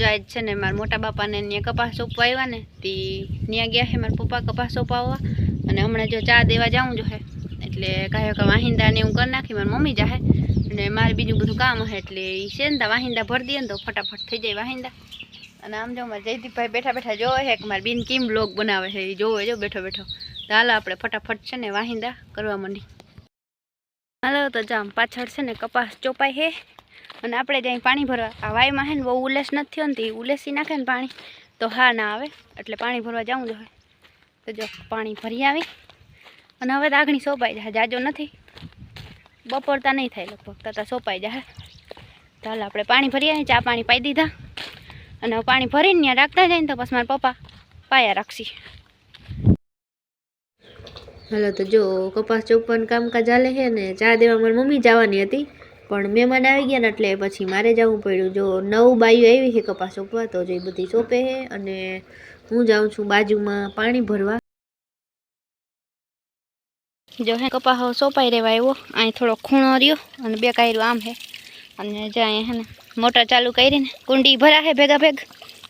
જો જ છે ને મારા મોટા બાપાને ત્યાં કપાસ સોંપવા આવ્યા ને, તે ત્યાં ગયા છે મારા પપ્પા કપાસ સોંપાવવા અને હમણાં જો ચા દેવા જાઉં જો હે, એટલે કાંઈ કે વાહિંદા ને એવું કરી નાખી, મારી મમ્મી જાહે અને મારે બીજું બધું કામ હે, એટલે એ છે ને વાહિંદા ભરી દે ને તો ફટાફટ થઈ જાય વાહિંદા. અને આમ જો મારે જયદીપભાઈ બેઠા બેઠા જોવે છે કે મારી બેન કેમ બ્લોગ બનાવે છે એ જોવે જો બેઠો બેઠો. તો હાલો આપણે ફટાફટ છે ને વાહિંદા કરવા માંડી. હાલો તો જામ પાછળ છે ને કપાસ ચોપાય છે અને આપણે ત્યાં પાણી ભરવા. આ વાયમાં છે ને બહુ ઉલેસ નથી થયો ને તે ઉલેસી નાખે ને પાણી. તો હા ના આવે, એટલે પાણી ભરવા જવું જોઈએ તો જો, પાણી ભરી આવી. અને હવે તો આગળ સોંપાઈ જાય, જાજો નથી. બપોરતા નહીં થાય લગભગ તતા સોંપાઈ જાય. તો હાલ આપણે પાણી ભરી આવી ચા પાણી પાઈ દીધા. અને પાણી ભરીને ત્યાં રાખતા જાય ને તો પછી મારા પપ્પા પાયા રાખશી. હાલો તો જો, કપાસ ચોપવાનું કામકાજ ચાલે છે ને, ચા દેવા મારી મમ્મી જવાની હતી. પણ મહેમાન આવી ગયા ને એટલે પછી મારે જવું પડ્યું. જો નવ બાયું આવી છે કપાસ સોંપવા તો જો એ બધી સોંપે છે અને હું જાઉં છું બાજુમાં પાણી ભરવા. જો હે કપાસ સોપાઈ રહેવા આવ્યો. અહીં થોડો ખૂણો રહ્યો અને બે કાયરું આમ છે. અને જે અહીંયા હે ને મોટર ચાલુ કરીને કુંડી ભરા છે ભેગા ભેગ.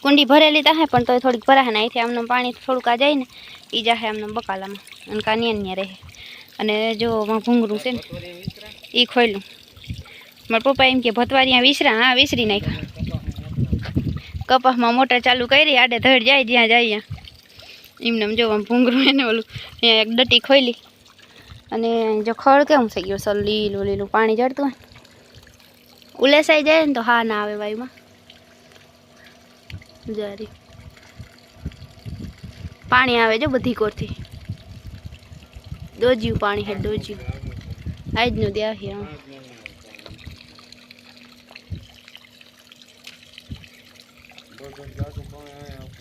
કુંડી ભરેલી તા હે, પણ તોય થોડીક ભરા છે ને અહીંથી આમનું પાણી થોડુંક આ જાય ને એ જાહે આમનું બકાલામાં. અને કાનિયા રહે. અને જો ભૂંગરું છે ને એ ખોલ્યું મારા પપ્પા એમ કે ભતવારિયા વિસરા. હા, વિસરી નાખ્યા. કપાસમાં મોટર ચાલુ કરી, આડે ધડ જાય, જ્યાં જાય ત્યાં. એમને એમ જો, આમ ભૂંગરું એને ઓલું અહીંયા એક ડટી ખોલી અને જો ખડ કેવું થઈ ગયું સર લીલું લીલું પાણી જડતું હોય. ઉલેસાઈ જાય ને તો હા ના આવે વાયુમાં. જારી. પાણી આવે જો બધી કોરથી. દોજ્યું પાણી હે, દોજ્યું. આજનું દ્યા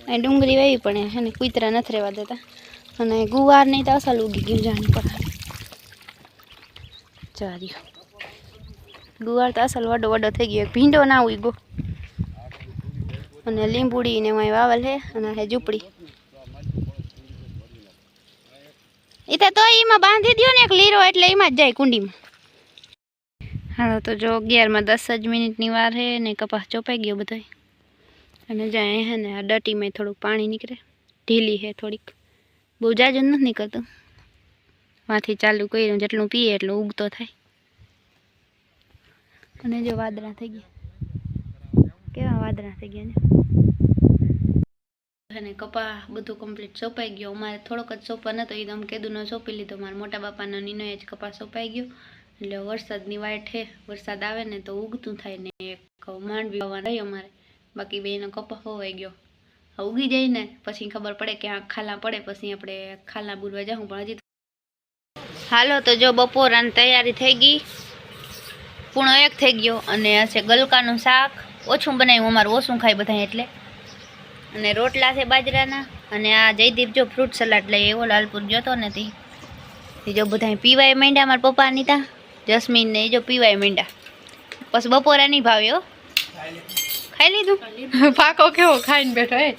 અહીં ડુંગળી વાવી પણ હે ને, કૂતરા નથી રહેવા દેતા. અને ગુવાર નહીં તો અસલ ઉગી ગયું જાણી પડે ચાર્યું ગુવાર તો અસલ વડો વડો થઈ ગયો. ભીંડો ના ઉગ્યો. અને લીંબુડી ને એમાં વાવલ છે અને હે ઝૂંપડી. એ તો એમાં બાંધી દ્યો ને એક લીરો એટલે એમાં જ જાય કુંડીમાં. હા તો જો અગિયારમાં દસ જ મિનિટની વાર છે ને કપાસ ચોપાઈ ગયો બધો અને જાય હે ને આ ડટીમાં થોડુંક પાણી નીકળે. ઢીલી હે થોડીક. બહુ જાજુ નથી નીકળતું. માંથી ચાલુ કર્યું જેટલું પીએ એટલું ઉગતો થાય. અને જો વાદળા થઈ ગયા. કેવા વાદળા થઈ ગયા ને? અને કપા બધું કમ્પ્લીટ સોંપાઈ ગયો. અમારે થોડોક જ સોંપા નતો એ તો આમ કેદુનો સોંપી લીધો. મારા મોટા બાપાનો નીનોએ જ કપા સોંપાઈ ગયો. એટલે વરસાદની વાટ છે વરસાદ આવે ને તો ઉગતું થાય ને એક માંડવી વાવવા રહી અમારે. બાકી બેનો કપા હોવાઈ ગયો. ઉગી જાય ને પછી ખબર પડે કે આ ખાલા પડે, પછી આપણે ખાલા બુરવા જાઉં પણ હજી હાલો, તો જો બપોરાની તૈયારી થઈ ગઈ. પૂણો એક થઈ ગયો અને હશે ગલકાનું શાક. ઓછું બનાવ્યું, અમારું ઓછું ખાય બધા એટલે. અને રોટલા છે બાજરાના, અને આ જયદીપ જો ફ્રૂટ સલાડ લઈ એવો લાલપુર જોતો નથી એ જો બધા પીવાય માંડ્યા મારા પપ્પાની તા. જસ્મીન ને એ જો પીવાય માંડ્યા. પછી બપોરા નહીં ભાવ્યો ખાઈ લીધું? પાકો કેવો ખાઈને બેઠો એ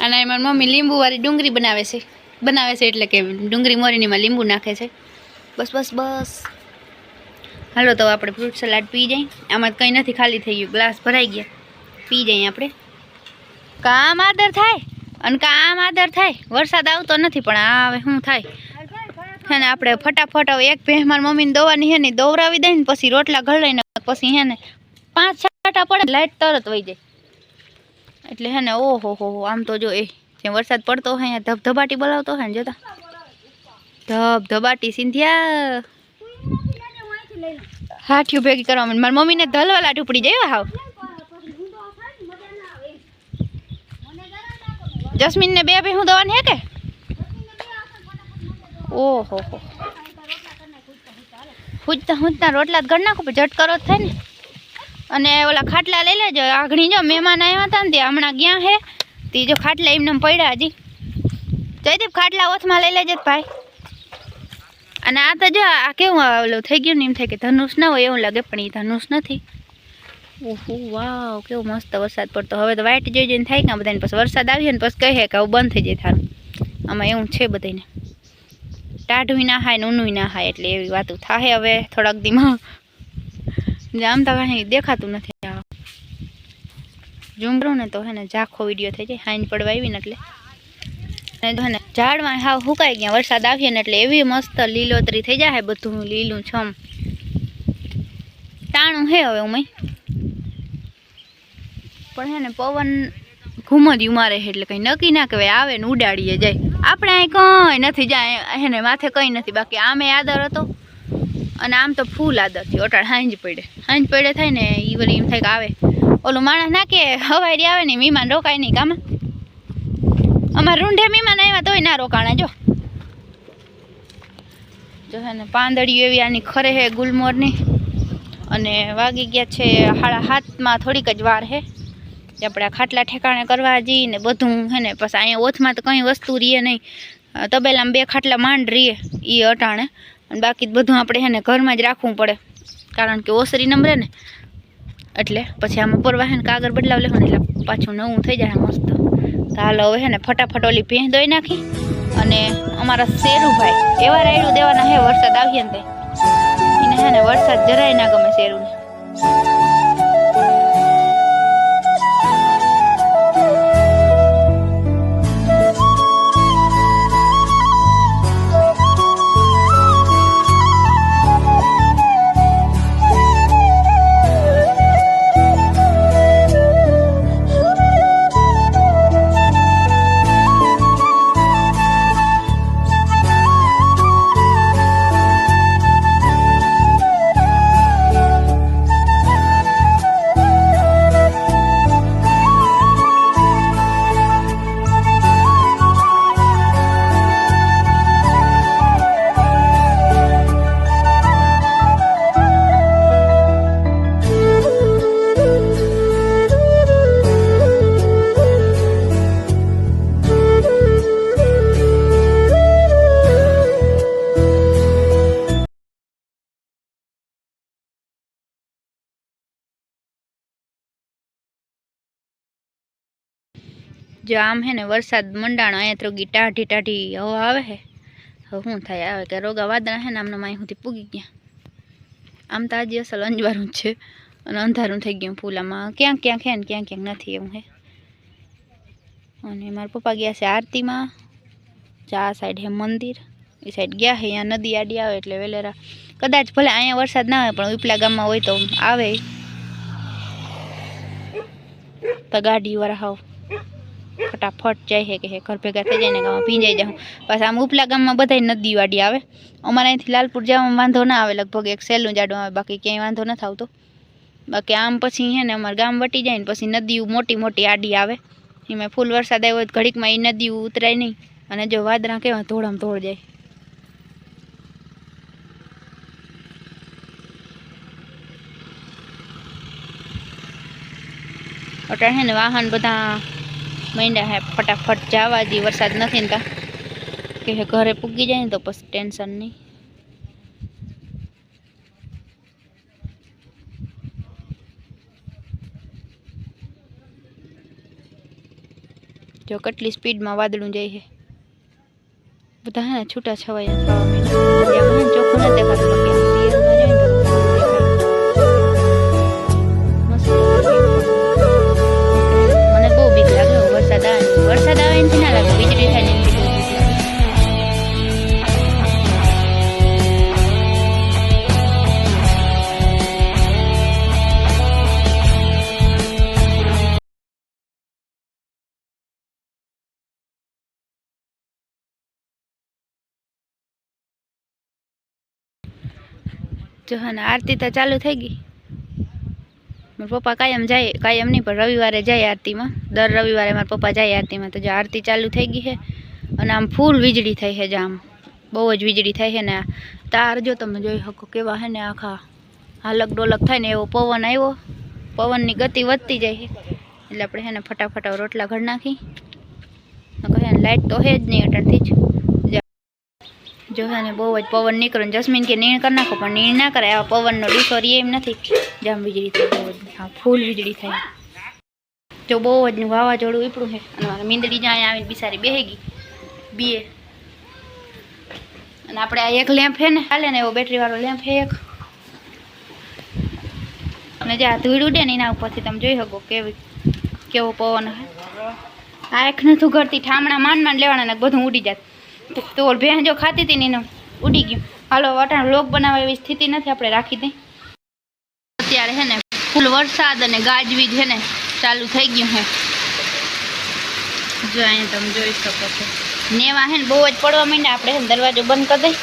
અને મારી મમ્મી લીંબુવાળી ડુંગળી બનાવે છે. બનાવે છે એટલે કે ડુંગળી મોરીનીમાં લીંબુ નાખે છે. બસ બસ બસ. હાલો, તો આપણે ફ્રૂટ સલાડ પી જઈએ આમાં કંઈ નથી ખાલી થઈ ગયું. ગ્લાસ ભરાઈ ગયા. પી જઈએ આપણે. કામ આદર થાય. અને કામ આદર થાય. વરસાદ આવતો નથી, પણ આ હવે શું થાય? છે ને, આપણે ફટાફટ એક ભેં મારી મમ્મીને દવાની હે ને દોવરાવી દઈએ ને પછી રોટલા ઘડાઈને પછી હે ને પાંચ છાંટા પડે લાઈટ તરત વહી જાય. એટલે હે ને, ઓહો હો હો આમ તો જો એ, જ્યાં વરસાદ પડતો હોય અહીંયા ધબધબાટી બોલાવતો હોય ને જોતા. ધબધબાટી સિંધિયા. હાઠિયું ભેગી કરવા માંડી. મારી મમ્મીને ધલવાલા ટુપડી જાય હાવ? જસ્મીનને બે બે હું દવાની હે કે? ઓહો હો. હુજતા હુજતા રોટલા જ ઘર નાખું, પણ ઝટકરો જ થાય ને. અને ઓલા ખાટલા લઈ લેજો. આઘણી જો મહેમાન આવ્યા હતા ને તે હમણાં ગયા હે. તે જો ખાટલા એમને એમ પડ્યા હજી. જયદીપ, ખાટલા ઓથમાં લઈ લેજે ભાઈ. અને આ તો જો આ કેવું ઓલું થઈ ગયું ને એમ થાય કે ધનુષ ના હોય એવું લાગે, પણ એ ધનુષ નથી. ઓહો, વાવ, કેવો મસ્ત વરસાદ પડતો. હવે તો વાઇટ જોઈ જઈને થાય કે બધાને, પછી વરસાદ આવ્યો ને પછી કહે કે આવું બંધ થઈ જાય થારું. આમાં એવું છે બધાને ટાઢવી ના હાય ને ઊનું ના હાય, એટલે એવી વાતું થાય હવે થોડાક દીમાં. આમ તો કાંઈ દેખાતું નથી આ. ઝૂમ ને તો હે ને ઝાખો વીડિયો થઈ જાય હાંજ પડવા આવી ને એટલે અને હે ને ઝાડમાં હાવ સુકાઈ ગયા, વરસાદ આવીએ ને એટલે એવી મસ્ત લીલોતરી થઈ જાય બધું લીલું છમ. ટાણું હે હવે ઉમય. પણ હે ને પવન ઘૂમ જ ઉમારે છે એટલે કંઈ નક્કી ના કહેવાય, આવે ને ઉડાડીએ જાય. આપણે અહીં કંઈ નથી જાય, હે ને માથે કંઈ નથી, બાકી આમે આદર હતો અને આમ તો ફૂલ આદત થયો અટાણ હાંજ પડે. હાંજ પડે થાય ને એ વળી એમ થાય કે આવે. ઓલું માણસ ના કે હવારી આવે ને મીમાન રોકાય નહીં કામ. અમારે રૂંઢે મીમાન આવ્યા તોય ના રોકાણા, જો. જો હે ને પાંદડીઓ એવી આની ખરે હે ગુલમોરની. અને વાગી ગયા છે હાડા હાથમાં થોડીક જ વાર હે. આપણે આ ખાટલા ઠેકાણે કરવા જઈએ ને બધું હે ને પછી અહીંયા ઓથમાં તો કંઈ વસ્તુ રહીએ નહીં. તબેલામાં બે ખાટલા માંડ રહીએ એ અટાણે. અને બાકી બધું આપણે હેને ઘરમાં જ રાખવું પડે. કારણ કે ઓસરી નંબરે ને એટલે પછી આમાં પરવા હે ને કાગળ બદલાવ લેવાનું એટલે પાછું નવું થઈ જાય મસ્ત. તો હાલ હવે હે ને ફટાફટ ઓલી ભેં દોઈ નાખી અને અમારા શેરુભાઈ એવા રાયડું દેવાના હે વરસાદ આવીએ ને તે. એને હે ને વરસાદ જરાય ના ગમે શેરુને. જો આમ હે ને વરસાદ મંડાણો અહીંયા તો ટાઢી ટાઢી હવા આવે હે. હવે શું થાય? આવે કે રોગા વાદળા હે ને આમના માય સુધી પૂગી ગયા. આમ તો આજે અસલ અંજવાળું છે. અને અંધારું થઈ ગયું ફૂલામાં. ક્યાંક ક્યાંક હે ને ક્યાંક ક્યાંક નથી એવું હે. અને મારા પપ્પા ગયા છે આરતીમાં. ચા સાઈડ હે મંદિર. એ સાઈડ ગયા હે. અહીંયા નદી આડી આવે એટલે વેલેરા. કદાચ ભલે અહીંયા વરસાદ ના આવે, પણ ઉપલા ગામમાં હોય તો આવે. તો ગાડીવાળા હાવ ફટાફટ જાય છે કે હે ઘર ભેગા થઈ જાય ને ગામમાં ભીંજાઈ જાઉં. પાછા આમ ઉપલા ગામમાં બધાય નદી વાડી આવે. અમારે અહીંથી લાલપુર જવામાં વાંધો ના આવે, લગભગ એક સહેલું જાડું આવે, બાકી ક્યાંય વાંધો નથી આવતો બાકી આમ પછી હે ને અમારે ગામ વટી જાય ને પછી નદીઓ મોટી મોટી આડી આવે. એમાં ફૂલ વરસાદ આવ્યો હોય ઘડીકમાં એ નદીઓ ઉતરાય નહીં. અને જો વાદળા કેવા ધોળામ ધોળ જાય. અટાણે હે ને વાહન બધા માંડ્યા હે, ફટાફટ જવા દી, વરસાદ નથી ને તા કે હે ઘરે પૂગી જાય ને તો પછી ટેન્શન નહીં. જો કેટલી સ્પીડમાં વાદળું જાય છે બધા હે. ને છૂટા છવાયા થવા માંડ્યા. આમ હે ને ચોખ્ખું નથી દેખાતું જો ને આરતી તો ચાલુ થઈ ગઈ. મારા પપ્પા કાયમ જાય, કાયમ નહીં, પણ રવિવારે જાય આરતીમાં. દર રવિવારે મારા પપ્પા જાય આરતીમાં. તો જો આરતી ચાલુ થઈ ગઈ છે, અને આમ ફૂલ વીજળી થઈ છે જ આમ બહુ જ વીજળી થઈ છે ને તાર જો તમે જોઈ શકો કેવા છે ને આખા હાલક ડોલક થાય ને એવો પવન આવ્યો. પવનની ગતિ વધતી જાય છે. એટલે આપણે છે ને ફટાફટ રોટલા ઘર નાખી. કહે લાઇટ તો છે જ નહીં અટાણથી જ. જો ને બહુ જ પવન નીકળે ને જસ્મીન કે નીણ કરી નાખો, પણ નીણ ના કરે, આવા પવનનો ડીસો એમ નથી. જામ વીજળી થાય જ હા, ફૂલ વીજળી થાય જો બહુ જ વાવાઝોડું ઉપડું છે, અને મારે મીંદડી જ્યાં આવીને બિસારી બેહી બીએ. અને આપણે આ એક લેમ્પ છે ને હાલે ને એવો બેટરી વાળો લેમ્પ છે એક. અને જે આ ધૂળ ઉડે ને એના ઉપરથી તમે જોઈ શકો કેવી, કેવો પવન આ એક નથી ઘરથી ઠામણા માંડ માંડ લેવાના બધું ઉડી જાત તો ઓલ ભેં જો ખાતી હતી ને એનો ઉડી ગયું. હાલો વટાણ લોક બનાવવા એવી સ્થિતિ નથી, આપણે રાખી દઈ અત્યારે હે ને ફૂલ વરસાદ અને ગાજવીજ છે ને ચાલુ થઈ ગયું હે. જો અહીંયા તમે જોઈ શકો છો. નેવા હે ને બહુ જ પડવા માંડે આપણે ને દરવાજો બંધ કરી દઈ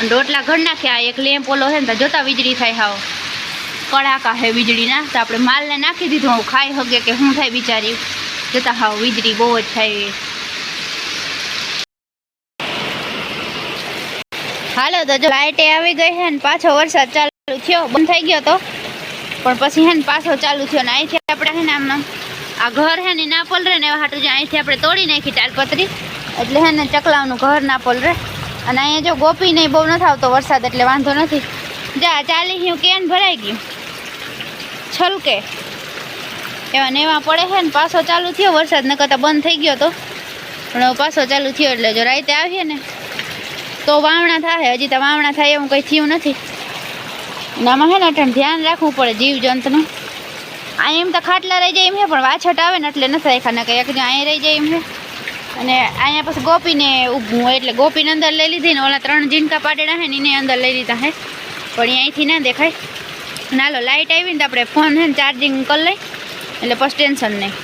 અને રોટલા ઘર નાખ્યા એક લેમ્પ ઓલો છે ને તો જોતા વીજળી થાય હાવ. કડાકા હે વીજળીના. તો આપણે માલને નાખી દીધું. હું ખાઈ હગે કે શું થાય બિચારી. જોતા હાવ વીજળી બહુ જ થાય. હાલો, તો જો લાઇટે આવી ગઈ છે પાછો વરસાદ ચાલુ થયો, બંધ થઈ ગયો તો. પણ પછી હે ને પાછો ચાલુ થયો ને અહીંથી આપણે હે ને આમ આ ઘર હે ને ના પલરે ને એવા હાટું જે અહીંથી આપણે તોડી નાખી તાલપત્રી એટલે હે ને ચકલાવનું ઘર ના પલરે. અને અહીંયા જો ગોપી નહીં બહુ નથી આવતો વરસાદ, એટલે વાંધો નથી. જા, ચાલી હું કેન ભરાઈ ગયું. છલકે. એવા ને એવા પડે છે ને પાછો ચાલુ થયો વરસાદ ન કરતા બંધ થઈ ગયો તો. પણ પાછો ચાલુ થયો, એટલે જો રાતે આવીએ ને તો વાવણા થાય. હજી તો વાવણા થાય એવું કંઈ થયું નથી. આમાં હે ને અટણ ધ્યાન રાખવું પડે જીવજંતુનું. આ એમ તો ખાટલા રહી જાય એમ છે પણ વાછટ આવે ને એટલે નથી રાખ્યા. ને કે એક અહીંયા રહી જાય એમ છે અને અહીંયા પછી ગોપીને ઊભું હોય એટલે ગોપીને અંદર લઈ લીધી ને ઓલા ત્રણ જીનકા પાડેલા છે ને એને અંદર લઈ લીધા હે. પણ અહીંથી ના દેખાય. નાલો લાઇટ આવી ને તો આપણે ફોન છે ને ચાર્જિંગ કરી લઈ એટલે પછી ટેન્શન નહીં.